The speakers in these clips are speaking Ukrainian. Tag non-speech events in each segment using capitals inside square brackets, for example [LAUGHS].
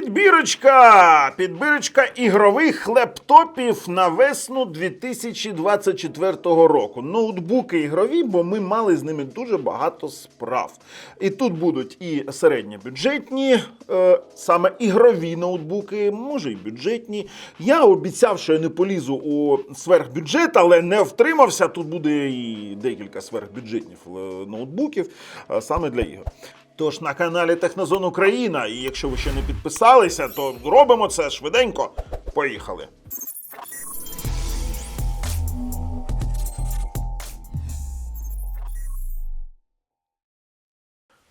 Підбірочка! Підбірочка ігрових лептопів на весну 2024 року. Ноутбуки ігрові, бо ми мали з ними дуже багато справ. І тут будуть і середньобюджетні, е, саме ігрові ноутбуки, може і бюджетні. Я обіцяв, що я не полізу у сверхбюджет, але не втримався. Тут буде і декілька сверхбюджетних е, ноутбуків е, саме для ігор. Тож на каналі Технозон Україна, і якщо ви ще не підписалися, то робимо це швиденько. Поїхали.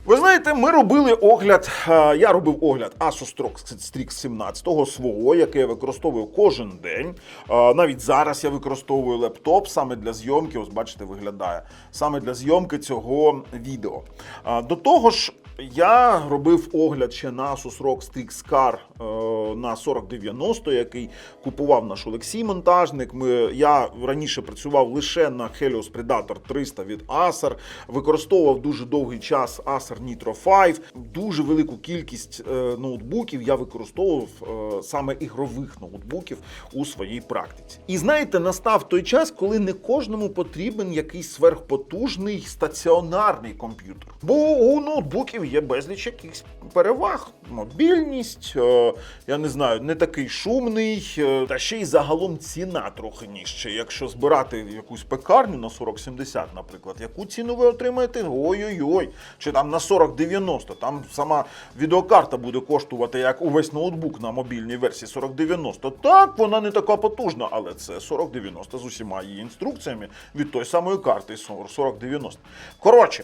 Ви знаєте, ми робили огляд. е, Я робив огляд Asus Strix 17 свого, який я використовую кожен день. Е, Навіть зараз я використовую лептоп саме для зйомки. Ось бачите, виглядає саме для зйомки цього відео. Е, До того ж. Я робив огляд ще на Asus ROG Strix е, на 4090, який купував наш Олексій монтажник. Ми, я раніше працював лише на Helios Predator 300 від Acer, використовував дуже довгий час Acer Nitro 5. Дуже велику кількість е, ноутбуків я використовував е, саме ігрових ноутбуків у своїй практиці. І знаєте, настав той час, коли не кожному потрібен якийсь сверхпотужний стаціонарний комп'ютер. Бо у ноутбуків є безліч якихось переваг. Мобільність, е, я не знаю, не такий шумний, е, та ще й загалом ціна трохи нижче. Якщо збирати якусь пекарню на 4070, наприклад, яку ціну ви отримаєте? Ой-ой-ой. Чи там на 4090, там сама відеокарта буде коштувати як увесь ноутбук на мобільній версії 4090. Так, вона не така потужна, але це 4090 з усіма її інструкціями від тої самої карти 4090. Коротше,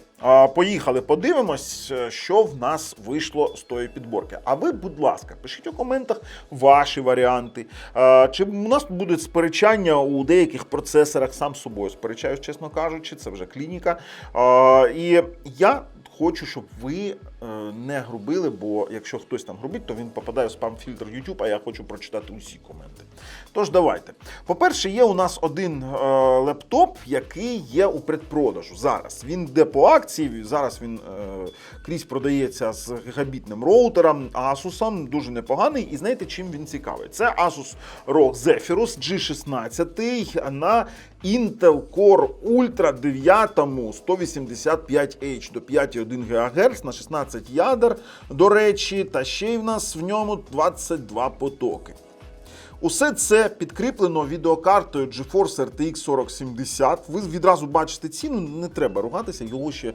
поїхали, подивимось, е, що в нас вийшло з тої підборки. А ви, будь ласка, пишіть у коментах ваші варіанти. Чи у нас буде сперечання у деяких процесорах сам собою? Сперечаюсь, чесно кажучи, це вже клініка. І я хочу, щоб ви не грубили, бо якщо хтось там грубить, то він попадає в спам-фільтр YouTube, а я хочу прочитати усі коменти. Тож давайте. По-перше, є у нас один е, лептоп, який є у предпродажу зараз. Він йде по акції. Зараз він е, крізь продається з гігабітним роутером, Asus, дуже непоганий. І знаєте, чим він цікавий? Це Asus ROG Zephyrus G16 на Intel Core Ultra 9 185H до 5,1 ГГц на 16 ядер, до речі, та ще й в нас в ньому 22 потоки. Усе це підкріплено відеокартою GeForce RTX 4070. Ви відразу бачите ціну, не треба ругатися. Його ще е,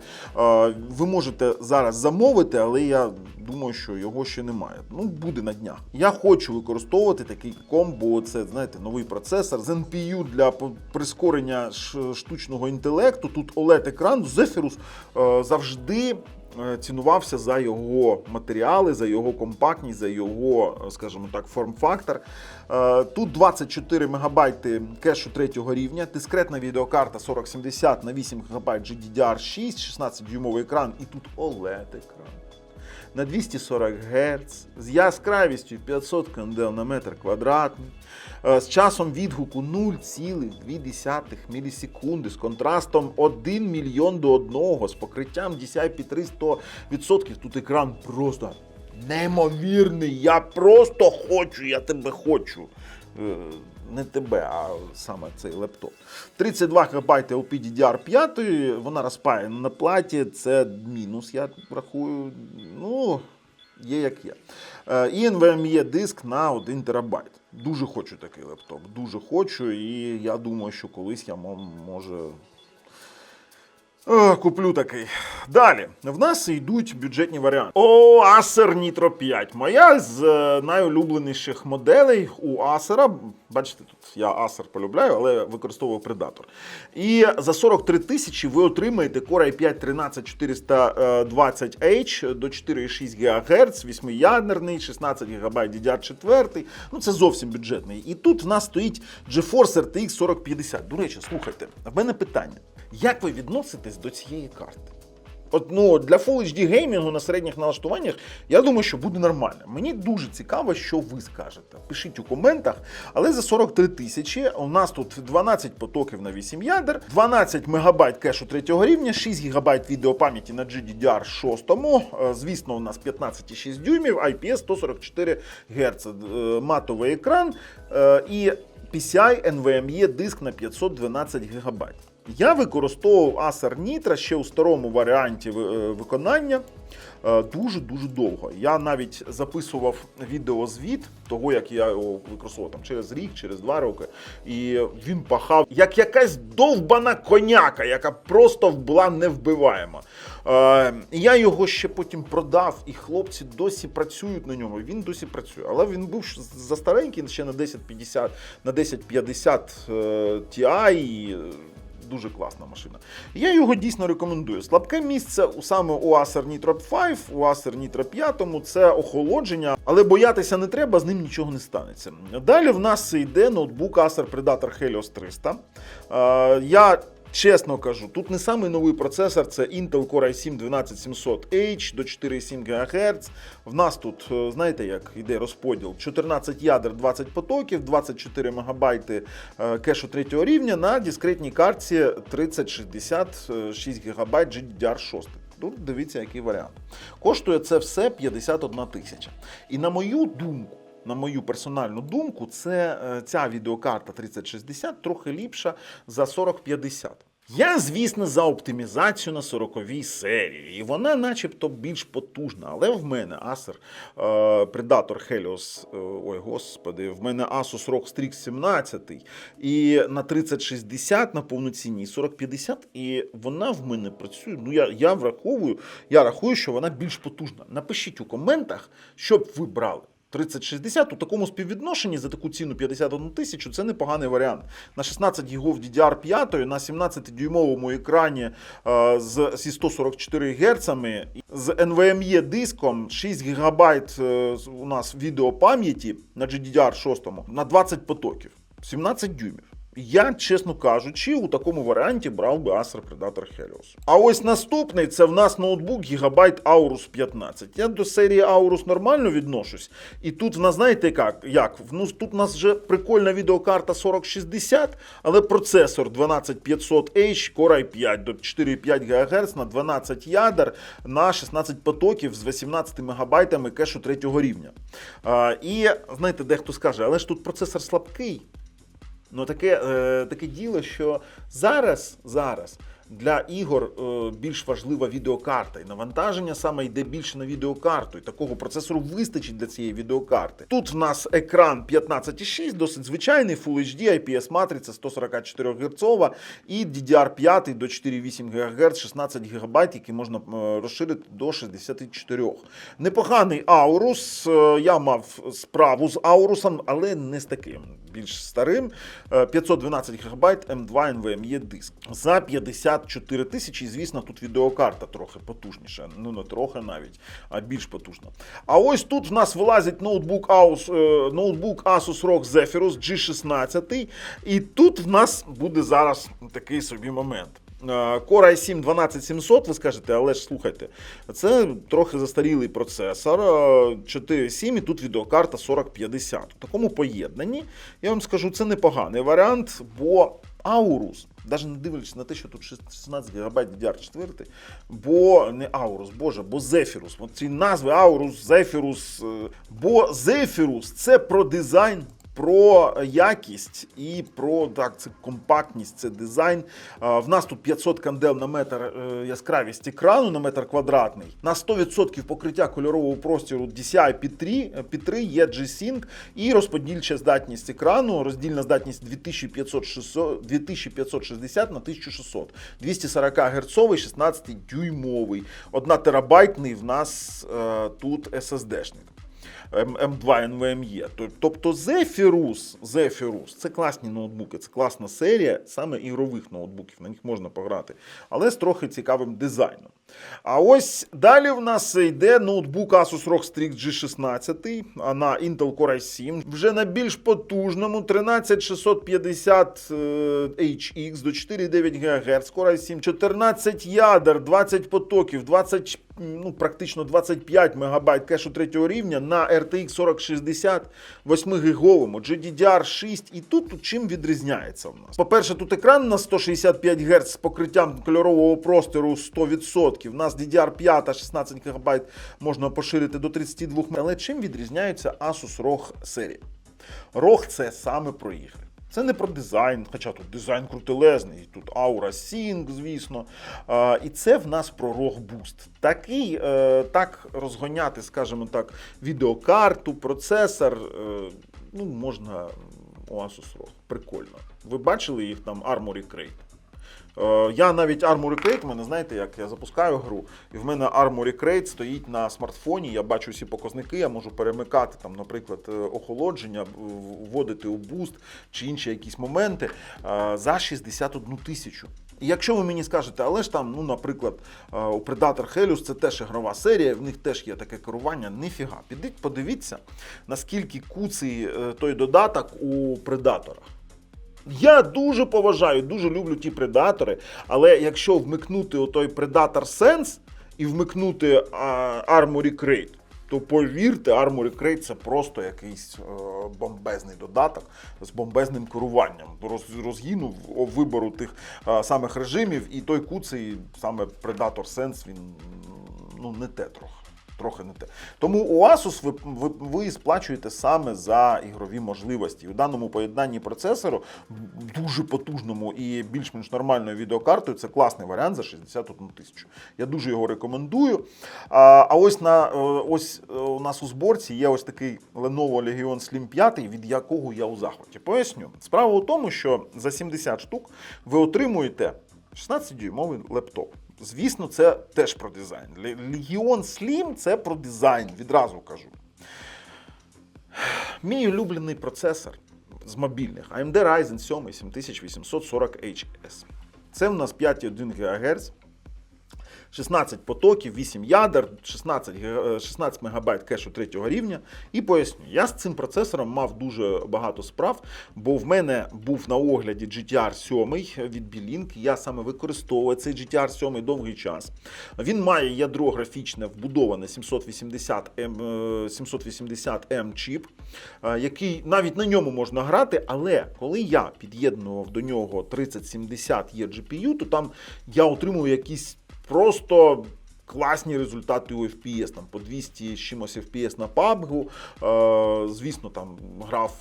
ви можете зараз замовити, але я думаю, що його ще немає. Ну, буде на днях. Я хочу використовувати такий комп, бо це знаєте новий процесор з NPU для прискорення штучного інтелекту. Тут oled екран Zephyrus е, завжди цінувався за його матеріали, за його компактність, за його, е, скажімо так, форм-фактор. Е, Тут 24 МБ кешу третього рівня, дискретна відеокарта 4070 на 8 ГБ GDDR6, 16-дюймовий екран і тут OLED-екран. На 240 Гц, з яскравістю 500 кандел на метр квадратний, е, з часом відгуку 0,2 мілісекунди, з контрастом 1 мільйон до 1, з покриттям DCI-P3 100%. Тут екран просто неймовірний. Я просто хочу, я тебе хочу. Не тебе, а саме цей лептоп. 32 ГБ LPDDR5, вона розпаяна на платі, це мінус, я рахую. Ну, є як є. Е, І NVMe диск на 1 терабайт. Дуже хочу такий лептоп, дуже хочу, і я думаю, що колись я мо- може Куплю такий. Далі. В нас йдуть бюджетні варіанти. О, Acer Nitro 5. Моя з е, найулюбленіших моделей у Acer. Бачите, тут я Acer полюбляю, але використовую Predator. І за 43 тисячі ви отримаєте Core i5 13420H до 4,6 ГГц, 8-ядерний, 16 ГБ DDR4. Ну це зовсім бюджетний. І тут в нас стоїть GeForce RTX 4050. До речі, слухайте, в мене питання. Як ви відноситесь до цієї карти? От, ну, для Full HD геймінгу на середніх налаштуваннях, я думаю, що буде нормально. Мені дуже цікаво, що ви скажете. Пишіть у коментах. Але за 43 тисячі у нас тут 12 потоків на 8 ядер, 12 мегабайт кешу третього рівня, 6 гігабайт відеопам'яті на GDDR 6. Е, Звісно, у нас 15,6 дюймів, IPS 144 Гц, е, матовий екран е, і PCI NVMe диск на 512 гігабайт. Я використовував Acer Nitro ще у старому варіанті е, виконання дуже-дуже довго. Я навіть записував відеозвіт того, як я його використовував там, через рік, через два роки. І він пахав як якась довбана коняка, яка просто була невбиваєма. Е, я його ще потім продав, і хлопці досі працюють на ньому. Він досі працює. Але він був за старенький ще на 1050, на 1050 е, Ti. Дуже класна машина. Я його дійсно рекомендую. Слабке місце саме у Acer Nitro 5, у Acer Nitro 5 це охолодження, але боятися не треба, з ним нічого не станеться. Далі в нас йде ноутбук Acer Predator Helios 300. Е, я Чесно кажу, тут не самий новий процесор, це Intel Core i7 12700H до 4,7 ГГц. В нас тут, е, знаєте, як йде розподіл: 14 ядер, 20 потоків, 24 МБ кешу третього рівня на дискретній картці 3060 6 ГБ GDDR6. Тут дивіться, який варіант. Коштує це все 51 тисяча. І на мою думку, на мою персональну думку, це е, ця відеокарта 3060 трохи ліпша за 4050. Я, звісно, за оптимізацію на 40-й серії, і вона начебто більш потужна. Але в мене Acer е, Predator Helios, е, ой, господи, в мене Asus ROG Strix 17 і на 3060 на повноцінній 4050, і вона в мене працює. Ну, я, я враховую, я рахую, що вона більш потужна. Напишіть у коментах, що б ви брали. 3060 у такому співвідношенні за таку ціну 51 тисячу це непоганий варіант. На 16 гігов DDR5, на 17-дюймовому екрані е, з, зі 144 Гц, з NVMe диском, 6 ГБ е, у нас відеопам'яті на GDDR6 на 20 потоків, 17 дюймів. Я, чесно кажучи, у такому варіанті брав би Acer Predator Helios. А ось наступний це в нас ноутбук Gigabyte Aorus 15. Я до серії Aorus нормально відношусь. І тут в нас, знаєте як? як? Ну, тут в нас вже прикольна відеокарта 4060, але процесор 12500H, Core i5 до 4,5 ГГц на 12 ядер на 16 потоків з 18 МБ кешу третього рівня. А, і знаєте, дехто скаже, але ж тут процесор слабкий. Ну, таке, е, таке діло, що зараз, зараз для ігор е, більш важлива відеокарта, і навантаження саме йде більше на відеокарту, і такого процесору вистачить для цієї відеокарти. Тут в нас екран 15,6, досить звичайний, Full HD, IPS матриця 144 Гц і DDR5 до 4,8 ГГц, 16 ГБ, які можна е, розширити до 64. Непоганий Aorus. е, Я мав справу з Аурусом, але не з таким. Більш старим. Е, 512 ГБ М2 NVMe диск. За 54 тисячі, звісно, тут відеокарта трохи потужніша. Ну, не трохи навіть, а більш потужна. А ось тут в нас вилазить ноутбук, Asus, е, ноутбук Asus ROG Zephyrus G16. І тут в нас буде зараз такий собі момент. Core i7 12700, ви скажете, але ж слухайте, це трохи застарілий процесор. е, 4.7 і тут відеокарта 4050. У такому поєднанні, я вам скажу, це непоганий варіант, бо Aorus, навіть не дивлячись на те, що тут 16 ГБ DDR4, бо не Aorus, боже, бо Zephyrus. От ці назви Aorus, Zephyrus, е, бо Zephyrus це про дизайн про якість і про так, це компактність, це дизайн. В нас тут 500 кандел на метр е, яскравість екрану на метр квадратний. На 100% покриття кольорового простіру DCI P3, P3 є G-Sync і розподільча здатність екрану, роздільна здатність 2500, 2560 на 1600. 240 Гц, 16 дюймовий. 1 терабайтний в нас е, тут SSD-шник. М- M2 NVMe. Тобто Zephyrus, Zephyrus це класні ноутбуки, це класна серія саме ігрових ноутбуків, на них можна пограти, але з трохи цікавим дизайном. А ось далі в нас йде ноутбук Asus ROG Strix G16 на Intel Core i7, вже на більш потужному 13650 е, HX до 4,9 ГГц, Core i7, 14 ядер, 20 потоків, 20, ну, практично 25 МБ кешу третього рівня на RTX 4060 8 гіговому, GDDR6. І тут, тут чим відрізняється в нас? По-перше, тут екран на 165 Гц з покриттям кольорового простору 100%. У нас DDR5 16 ГБ можна поширити до 32 м. Але чим відрізняється Asus ROG серії? ROG це саме про ігри. Це не про дизайн, хоча тут дизайн крутелезний, тут Aura Sync, звісно. А, і це в нас про рогбуст. Такий, е, так розгоняти, скажімо так, відеокарту, процесор, е, ну, можна у Asus ROG. Прикольно. Ви бачили їх там Armory Crate? Е, Я навіть Armory Crate, в мене знаєте, як я запускаю гру, і в мене Armory Crate стоїть на смартфоні. Я бачу всі показники, я можу перемикати там, наприклад, е, охолодження, вводити у буст чи інші якісь моменти е, за 61 тисячу. І якщо ви мені скажете, але ж там, ну, наприклад, у Predator Helios це теж ігрова серія, в них теж є таке керування. Ніфіга. Підіть, подивіться, наскільки куций той додаток у предаторах. Я дуже поважаю, дуже люблю ті предатори, але якщо вмикнути отой Predator Sense і вмикнути Armory Crate, то повірте, Armory Crate це просто якийсь е, бомбезний додаток з бомбезним керуванням. Роз, розгіну вибору тих е, самих режимів, і той куций саме Predator Sense, він ну не те трохи. Трохи не те. Тому у Asus ви, ви, ви сплачуєте саме за ігрові можливості. У даному поєднанні процесору, дуже потужному і більш-менш нормальною відеокартою, це класний варіант за 61 тисячу. Я дуже його рекомендую. А, а ось на е, ось е, у нас у зборці є ось такий Lenovo Legion Slim 5, від якого я у захваті. Поясню. Справа у тому, що за 70 штук ви отримуєте 16-дюймовий лептоп. Звісно, це теж про дизайн. Легіон Slim це про дизайн, відразу кажу. Мій улюблений процесор з мобільних AMD Ryzen 7 7840HS. Це в нас 5,1 ГГц. 16 потоків, 8 ядер, 16, е, 16 МБ кешу третього рівня. І поясню, я з цим процесором мав дуже багато справ, бо в мене був на огляді GTR 7 від B-Link. Я саме використовую цей GTR 7 довгий час. Він має ядро графічне вбудоване 780 М, е, 780 М чіп, е, який навіть на ньому можна грати, але коли я під'єднував до нього 3070 є GPU, то там я отримую якісь просто класні результати у FPS, там по 200 з чимось FPS на PUBG. Е, звісно, там грав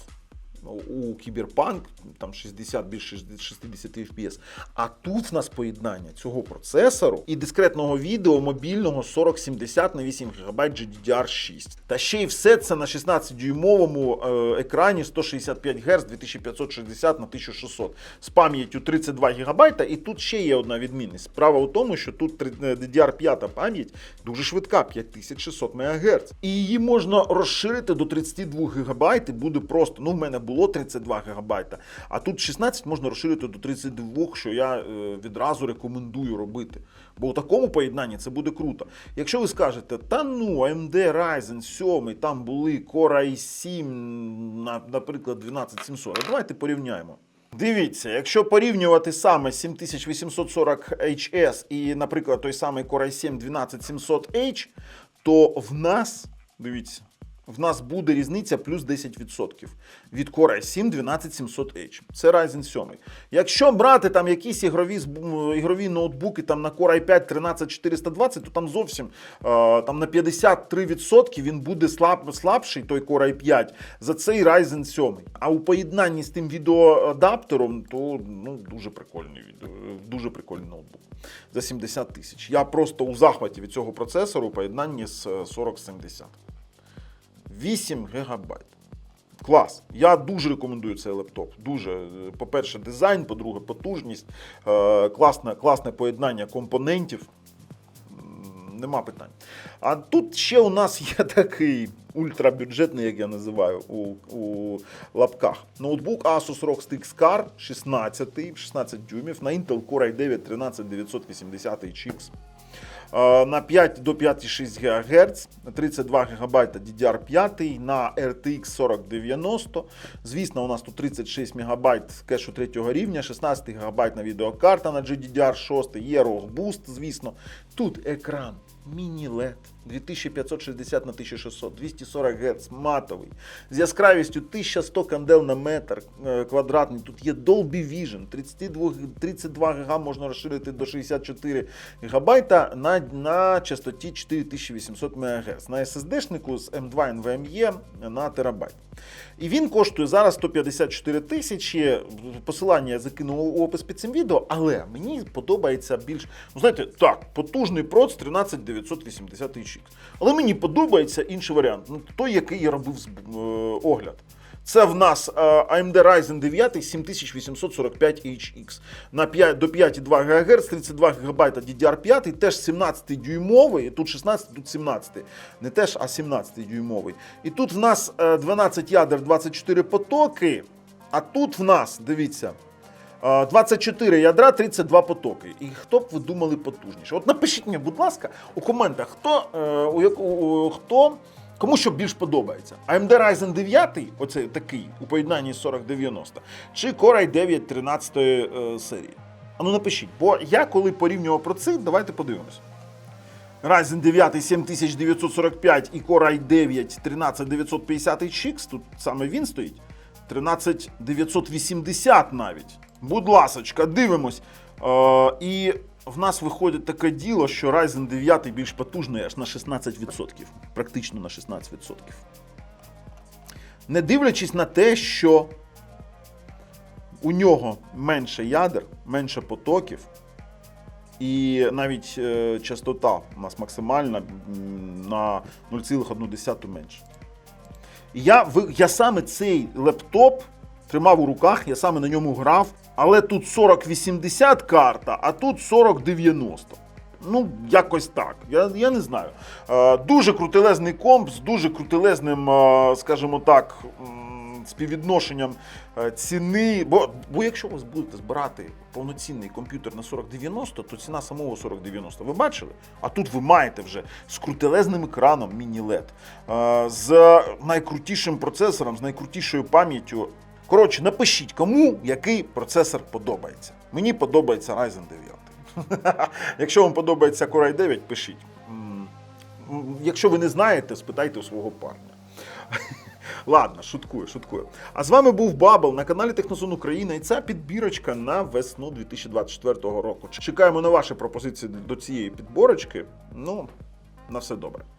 у Кіберпанк, там 60 більше 60 FPS. А тут в нас поєднання цього процесору і дискретного відео мобільного 4070 на 8 ГБ GDDR6. Та ще й все це на 16-дюймовому е, екрані 165 Гц 2560 на 1600 з пам'яттю 32 ГБ. І тут ще є одна відмінність. Справа у тому, що тут е, DDR5 пам'ять дуже швидка, 5600 МГц. І її можна розширити до 32 ГБ і буде просто. Ну, в мене було 32 ГБ, а тут 16 можна розширити до 32, що я е, відразу рекомендую робити. Бо у такому поєднанні це буде круто. Якщо ви скажете, та ну, AMD Ryzen 7, там були Core i7, на- наприклад, 12700, давайте порівняємо. Дивіться, якщо порівнювати саме 7840 HS і, наприклад, той самий Core i7 12700H, то в нас, дивіться, в нас буде різниця плюс 10% від Core i7 12700H. Це Ryzen 7. Якщо брати там якісь ігрові, ігрові ноутбуки там на Core i5 13420, то там зовсім е, там на 53% він буде слаб, слабший, той Core i5, за цей Ryzen 7. А у поєднанні з тим відеоадаптером, то ну, дуже прикольний відео, дуже прикольний ноутбук. За 70 тисяч. Я просто у захваті від цього процесору у поєднанні з е, 4070. 8 гігабайт. Клас. Я дуже рекомендую цей лептоп. Дуже. Е, По-перше, дизайн, по-друге, потужність, е, класне, класне поєднання компонентів. Нема питань. А тут ще у нас є [LAUGHS] такий ультрабюджетний, як я називаю, у, у лапках. Ноутбук Asus ROG Strix Car 16, 16 дюймів на Intel Core i9 13980 чіпс. Е, На 5 до 5,6 ГГц, 32 ГБ DDR5 на RTX 4090. Звісно, у нас тут 36 МБ кешу 3 рівня, 16 ГБ на відеокарта на GDDR6, є ROG Boost, звісно. Тут екран міні-LED 2560 на 1600, 240 Гц, матовий, з яскравістю 1100 кандел на метр е, квадратний. Тут є Dolby Vision, 32, 32 ГБ можна розширити до 64 ГБ на, на частоті 4800 МГц. На SSD-шнику з M2 NVMe на терабайт. І він коштує зараз 154 тисячі. Посилання я закинув у опис під цим відео, але мені подобається більш. Ну, знаєте, так, потужний проц 13980 HX. Але мені подобається інший варіант. Ну, той, який я робив е, огляд. Це в нас е, AMD Ryzen 9 7845 HX на 5, до 5,2 ГГц, 32 ГБ DDR5, теж 17-дюймовий, тут 16, тут 17. Не теж, а 17-дюймовий. І тут в нас е, 12 ядер, 24 потоки, а тут в нас, дивіться, е, 24 ядра, 32 потоки. І хто б ви думали потужніше? От напишіть мені, будь ласка, у коментах, хто, е, у у- хто Кому що більш подобається? AMD Ryzen 9, оцей такий у поєднанні з 4090, чи Core i9 13 е, серії? А ну напишіть, бо я коли порівнював про це, давайте подивимось. Ryzen 9 7945 і Core i9 13950 HX, тут саме він стоїть. 13980 навіть. Будь ласочка, дивимось. Е, і в нас виходить таке діло, що Ryzen 9 більш потужний аж на 16%. Практично на 16%. Не дивлячись на те, що у нього менше ядер, менше потоків, і навіть е, частота у нас максимальна на 0,1 менше. Я, я саме цей лептоп тримав у руках, я саме на ньому грав, але тут 4080 карта, а тут 4090. Ну, якось так. Я, я не знаю. Е, дуже крутелезний комп з дуже крутелезним, е, скажімо так, співвідношенням е, ціни. Бо, бо якщо ви будете збирати повноцінний комп'ютер на 4090, то ціна самого 4090 ви бачили? А тут ви маєте вже з крутелезним екраном міні-LED, е, з найкрутішим процесором, з найкрутішою пам'яттю. Коротше, напишіть, кому який процесор подобається. Мені подобається Ryzen 9. [LAUGHS] Якщо вам подобається Core i 9, пишіть. Якщо ви не знаєте, спитайте у свого парня. [LAUGHS] Ладно, шуткую, шуткую. А з вами був Бабл на каналі Технозон Україна, і це підбірочка на весну 2024 року. Чекаємо на ваші пропозиції до цієї підборочки. Ну, на все добре.